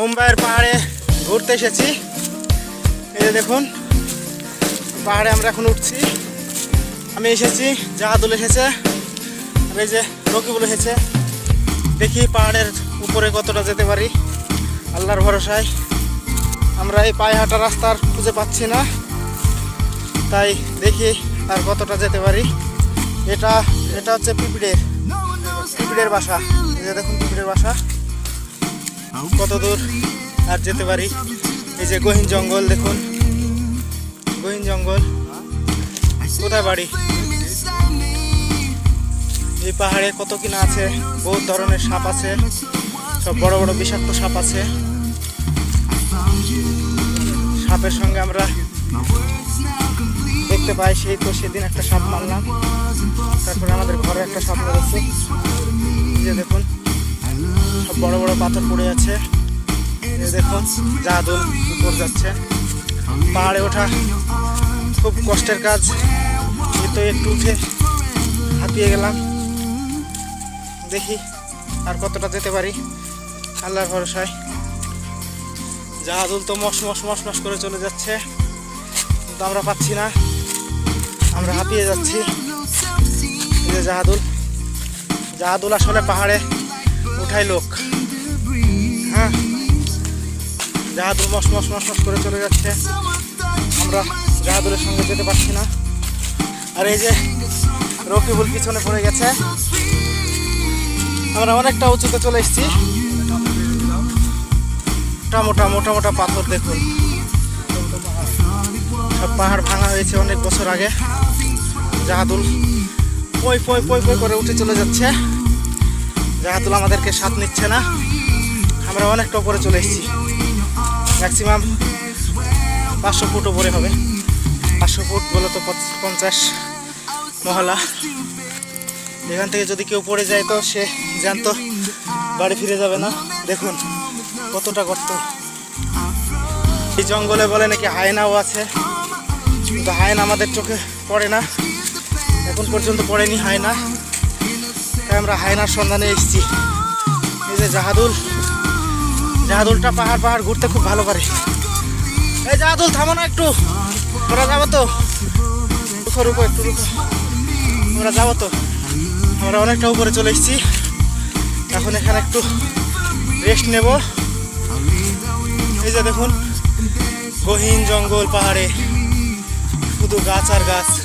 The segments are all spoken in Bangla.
মুম্বাইয়ের পাহাড়ে ঘুরতে এসেছি। এই যে দেখুন, পাহাড়ে আমরা এখন উঠছি। আমি এসেছি, জাহাদুল এসেছে, আর এই যে রকিবুল এসেছে। দেখি পাহাড়ের উপরে কতটা যেতে পারি। আল্লাহর ভরসায় আমরা এই পায়ে হাঁটা রাস্তার খুঁজে পাচ্ছি না। তাই দেখি আর কতটা যেতে পারি। এটা এটা হচ্ছে পিঁপড়ের পিঁপড়ের বাসা। এই যে দেখুন পিঁপড়ের বাসা। কত দূর আর যেতে পারি? এই যে গহীন জঙ্গল, দেখুন। গহীন জঙ্গল। কোথায় বাড়ি? এই পাহাড়ে কত কিনা আছে? বহুত ধরনের সাপ আছে। সব বড় বড় বিষাক্ত সাপ আছে। সাপের সঙ্গে আমরা দেখতে পাই সেই তো সেদিন একটা সাপ মারলাম। তারপরে আমাদের ঘরে একটা সাপ মেরেছে যে দেখুন। সব বড় বড় পাথর পড়ে আছে। এই যে দেখুন জাদুল উপর যাচ্ছে। পাহাড়ে ওঠা খুব কষ্টের কাজ। তো একটু উঠে হাঁপিয়ে গেলাম। দেখি আর কতটা যেতে পারি। আল্লাহর ভরসায়। জাহাদুল তো মশ মশ মশ মশ করে চলে যাচ্ছে। কিন্তু আমরা পাচ্ছি না। আমরা হাঁপিয়ে যাচ্ছি। জাহাদুল জাহাদুল আসলে পাহাড়ে উঠাই লোক। হ্যাঁ। জাহাদুল মশ মশ মশ মশ করে চলে যাচ্ছে। আমরা জাহাদুলের সঙ্গে যেতে পারছি না। আর এই যে রকিবুল পিছনে পড়ে গেছে। আমরা অনেকটা উঁচুতে চলে এসেছি। মোটা মোটা মোটা মোটা পাথর দেখুন। সব পাহাড় ভাঙা হয়েছে অনেক বছর আগে। জাহাদুল পই পই পই পই করে উঠে চলে যাচ্ছে। জাহাদুল আমাদেরকে সাথ নিচ্ছে না। আমরা অনেকটা উপরে চলে এসেছি। ম্যাক্সিমাম পাঁচশো ফুট উপরে হবে। পাঁচশো ফুট বলে তো পঞ্চাশ মহলা। এখান থেকে যদি কেউ পড়ে যায় তো সে জ্যান্ত বাড়ি ফিরে যাবে না। দেখুন কতটা গর্ত। এই জঙ্গলে বলে নাকি হায়নাও আছে। কিন্তু হায়না আমাদের চোখে পড়ে না। এখন পর্যন্ত পড়েনি হায়না। আমরা হায়নার সন্ধানে এসেছি। এই যে জাহাদুল। জাহাদুলটা পাহাড় পাহাড় ঘুরতে খুব ভালো পারে। এই জাহাদুল, থামো না একটু। তোরা যাব তো। রুখো একটু রুখো। আমরা যাব তো। আমরা অনেকটা উপরে চলে এসেছি। এখন এখানে একটু রেস্ট নেব। এই যে দেখুন, গহীন জঙ্গল পাহাড়ে। শুধু গাছ আর গাছ।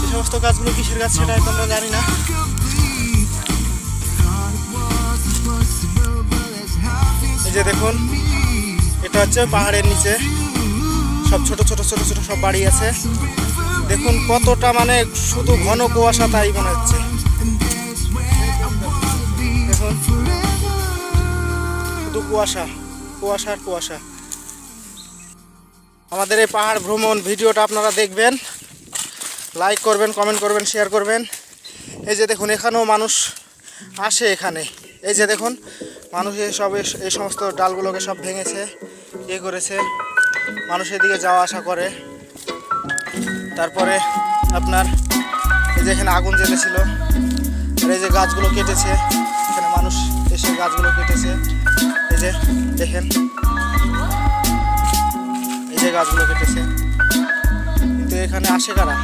যে সমস্ত গাছগুলো কিসের গাছ সেটা আমরা জানি না। যে দেখুন, এটা হচ্ছে পাহাড়ের নিচে। সব ছোট ছোট ছোট ছোট সব বাড়ি আছে। দেখুন কতটা মানে শুধু ঘন কুয়াশা তাই মনে হচ্ছে। দেখুন, শুধু কুয়াশা কুয়াশা আর কুয়াশা। আমাদের এই পাহাড় ভ্রমণ ভিডিওটা আপনারা দেখবেন লাইক করবেন কমেন্ট করবেন শেয়ার করবেন। এই যে দেখুন, এখানেও মানুষ আসে এখানে। এই যে দেখুন, মানুষ সব এই- সমস্ত ডালগুলোকে সব ভেঙেছে ইয়ে করেছে। মানুষ এদিকে যাওয়া আসা করে। তারপরে আপনার এই যে এখানে আগুন জ্বেলেছিল, আর এই যে গাছগুলো কেটেছে, এখানে মানুষ এসে গাছগুলো কেটেছে। এই যে দেখেন, এই যে গাছগুলো কেটেছে। কিন্তু এখানে আসে কারা?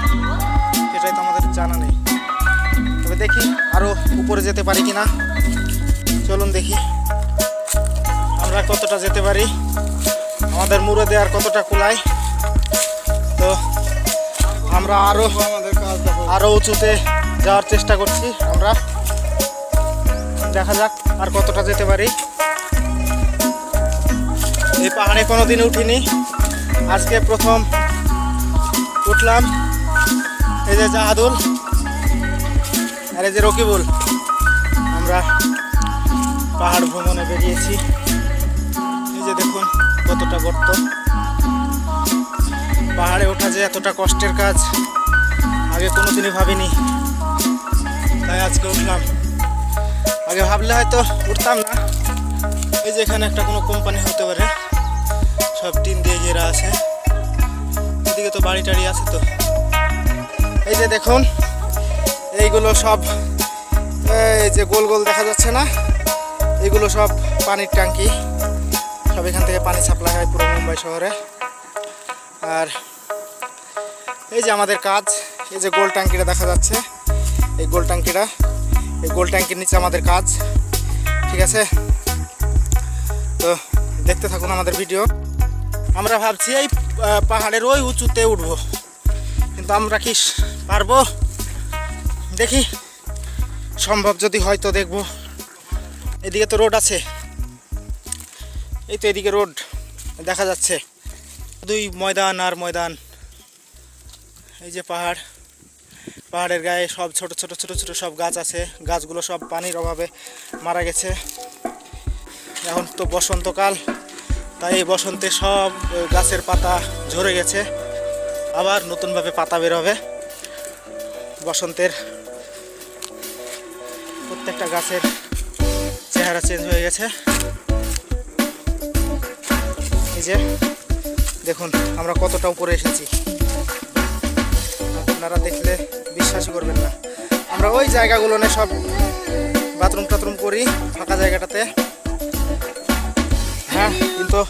এটাই তো আমাদের জানা নেই। তবে দেখি আরও উপরে যেতে পারি কিনা। চলুন দেখি। আমরা কতটা যেতে পারি? আমাদের মুরদে আর কতটা কুলায়? তো আমরা আরও আরও উঁচুতে যাওয়ার চেষ্টা করছি আমরা। দেখা যাক আর কতটা যেতে পারি। এই পাহাড়ে কোনো কোনোদিন উঠিনি। আজকে প্রথম উঠলাম। এই যে জাহাদুল আর এই যে রকিবুল। আমরা পাহাড় ভ্রমণে বেরিয়েছি। এই যে দেখুন কতটা গর্ত। পাহাড়ে ওঠা যে এতটা কষ্টের কাজ, আগে কোনোদিনই ভাবিনি। তাই আজকে উঠলাম। আগে ভাবলে হয়তো উঠতাম না। এই যে এখানে একটা কোনো কোম্পানি হতে পারে। সব টিন দিয়ে ঘেরা আছে। এদিকে তো বাড়ি টাড়ি আছে তো। এই যে দেখুন, এইগুলো সব, এই যে গোল গোল দেখা যাচ্ছে না। এগুলো সব পানির ট্যাঙ্কি। সব এখান থেকে পানি সাপ্লাই হয় পুরো মুম্বাই শহরে। আর এই যে আমাদের কাজ, এই যে গোল ট্যাঙ্কিটা দেখা যাচ্ছে। এই গোল ট্যাঙ্কিটা, এই গোল ট্যাঙ্কির নিচে আমাদের কাজ, ঠিক আছে? তো দেখতে থাকুন আমাদের ভিডিও। আমরা ভাবছি এই পাহাড়ের ওই উঁচুতে উঠবো। কিন্তু আমরা কি পারব? দেখি। সম্ভব যদি হয় তো দেখব। এদিকে তো রোড আছে। এই তো এদিকে রোড দেখা যাচ্ছে। দুই ময়দান আর ময়দান। এই যে পাহাড়। পাহাড়ের গায়ে সব ছোট ছোট ছোট ছোট সব গাছ আছে। গাছগুলো সব পানির অভাবে মারা গেছে। এখন তো বসন্তকাল। তাই এই বসন্তে সব গাছের পাতা ঝরে গেছে। আবার নতুনভাবে পাতা বের হবে। বসন্তের প্রত্যেকটা গাছের চেহারা চেঞ্জ হয়ে গেছে। এই যে, দেখুন, আমরা কতটা উপরে এসেছি। আপনারা দেখলে বিশ্বাসই করবেন না। আমরা ওই জায়গাগুলো নিয়ে সব বাথরুম টাথরুম করি, ফাঁকা জায়গাটাতে। হ্যাঁ কিন্তু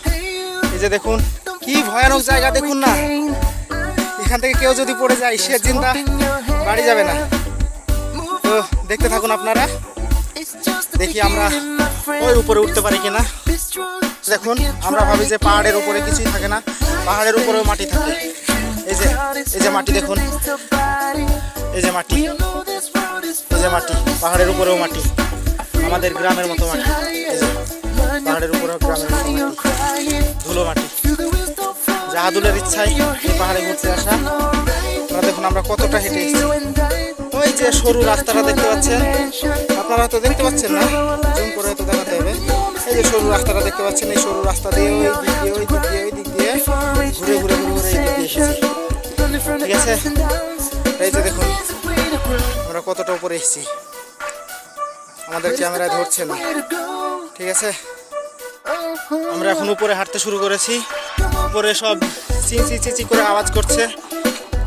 এই যে দেখুন, কি ভয়ানক জায়গা, দেখুন না। এখান থেকে কেউ যদি পড়ে যায়, সে চিন্তা বাড়ি যাবে না। তো দেখতে থাকুন আপনারা। দেখি আমরা ওই উপরে উঠতে পারি কিনা। দেখুন, আমরা ভাবি যে পাহাড়ের উপরে কিছুই থাকে না, পাহাড়ের উপরেও মাটি থাকে। এই যে এই যে মাটি দেখুন, এই যে মাটি, এই যে মাটি, পাহাড়ের উপরেও মাটি, আমাদের গ্রামের মতো মাটি পাহাড়ের উপরেও গ্রামের মতো ধুলো মাটি। জাহাদুলের ইচ্ছায় পাহাড়ে ঘুরতে আসা দেখুন আমরা কতটা হেঁটে এসেছি। যে সরু রাস্তাটা দেখতে পাচ্ছেন। আপনারা হয়তো দেখতে পাচ্ছেন না? জুম করে হয়তো দেখাতে হবে। এই যে সরু রাস্তাটা দেখতে পাচ্ছেন, এই সরু রাস্তা দিয়ে ওই দিক দিয়ে, ওই দিক দিয়ে, ওই দিক দিয়ে ঘুরে ঘুরে ঘুরে ঘুরে এই দিক দিয়ে ঠিক আছে? এই যে দেখুন, আমরা কতটা উপরে এসেছি। আমাদের ক্যামেরায় ধরছে না। ঠিক আছে? আমরা এখন উপরে হাঁটতে শুরু করেছি। উপরে সব চিঁচি চিচি করে আওয়াজ করছে।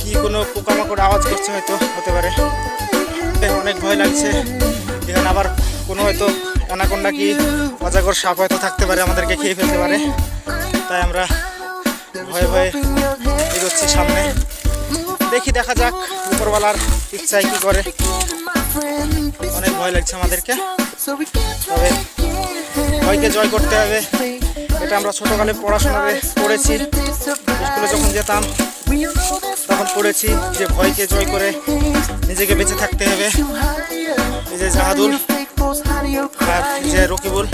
কি কোনো পোকামাকড় আওয়াজ করছে হয়তো, হতে পারে। অনেক ভয় লাগছে। এখানে আবার কোনো হয়তো অ্যানাকোন্ডা কি অজাগর সাপ হয়তো থাকতে পারে, আমাদেরকে খেয়ে ফেলতে পারে। তাই আমরা ভয়ে ভয়ে এগোচ্ছি সামনে। দেখি, দেখা যাক উপরওয়ালার ইচ্ছায় কি করে। অনেক ভয় লাগছে আমাদেরকে। তবে ভয়কে জয় করতে হবে। এটা আমরা ছোটকালে পড়াশোনাতে পড়েছি স্কুলে যখন যেতাম, তখন পড়েছি যে ভয়কে জয় করে নিজেকে বেঁচে থাকতে হবে। যে জাহাদুল আর যে রকিবুল,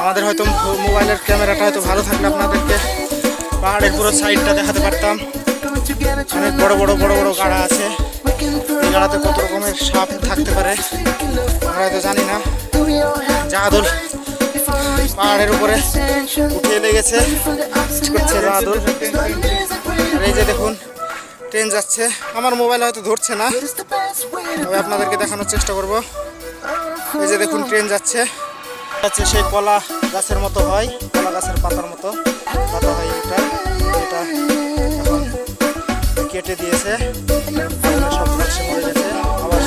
আমাদের হয়তো মোবাইলের ক্যামেরাটা হয়তো ভালো থাকলে আপনাদেরকে পাহাড়ের পুরো সাইডটা দেখাতে পারতাম। অনেক বড় বড় বড় বড় গাড়া আছে। এই গাড়াতে কত রকমের সাপ থাকতে পারে, আমরা হয়তো জানি না। জাহাদুল পাহাড়ের উপরে উঠে লেগেছে। করছে জাহাদুল আর এই যে দেখুন, ট্রেন যাচ্ছে। আমার মোবাইল হয়তো ধরছে না। তবে আপনাদেরকে দেখানোর চেষ্টা করব। এই যে দেখুন, ট্রেন যাচ্ছে। যাচ্ছে সেই কলা গাছের মতো হয়, কলা গাছের পাতার মতো। পাতা হয় এটা এটা কেটে দিয়েছে। সব মরে গেছে। আবার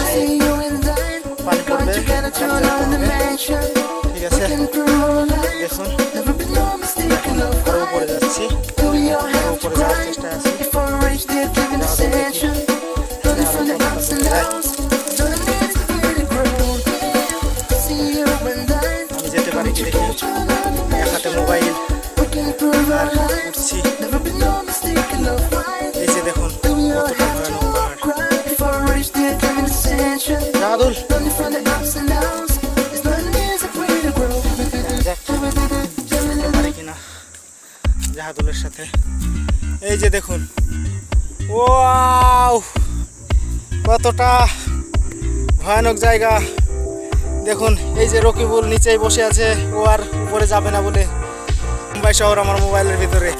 পানি পড়বে। দেখুন এখন আরও উপরে যাচ্ছি আরও উপরে যাওয়ার চেষ্টায় ওয়াও কতটা ভয়ানক জায়গা। দেখুন, এই যে রকিবুল নিচেই বসে আছে, ও আর উপরে যাবে না বলে মুম্বাই শহর আমার মোবাইলের ভিতরে।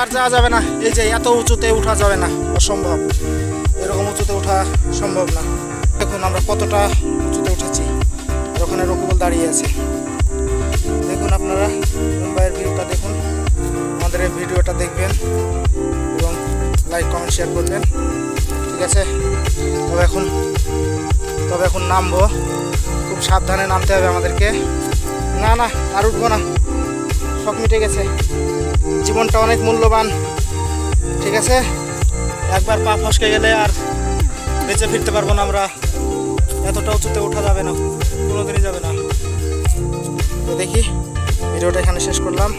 আর যাওয়া যাবে না, এই যে এত উঁচুতে উঠা যাবে না, অসম্ভব। এরকম উঁচুতে ওঠা সম্ভব না। দেখুন, আমরা কতটা উঁচুতে উঠেছি ওখানে রকিবুল দাঁড়িয়ে আছে। দেখুন আপনারা, মুম্বাইয়ের ভিউটা দেখুন। আমাদের এই ভিডিওটা দেখবেন এবং লাইক কমেন্ট শেয়ার করবেন। ঠিক আছে? তবে এখন তবে এখন নামবো। খুব সাবধানে নামতে হবে আমাদেরকে। না না, আর উঠবো না। শখ মিটে গেছে। জীবনটা অনেক মূল্যবান। ঠিক আছে? একবার পা ফসকে গেলে আর বেঁচে ফিরতে পারব না আমরা। এতটা উঁচুতে ওঠা যাবে না। কোনোদিনই যাবে না। তো দেখি, ভিডিওটা এখানে শেষ করলাম।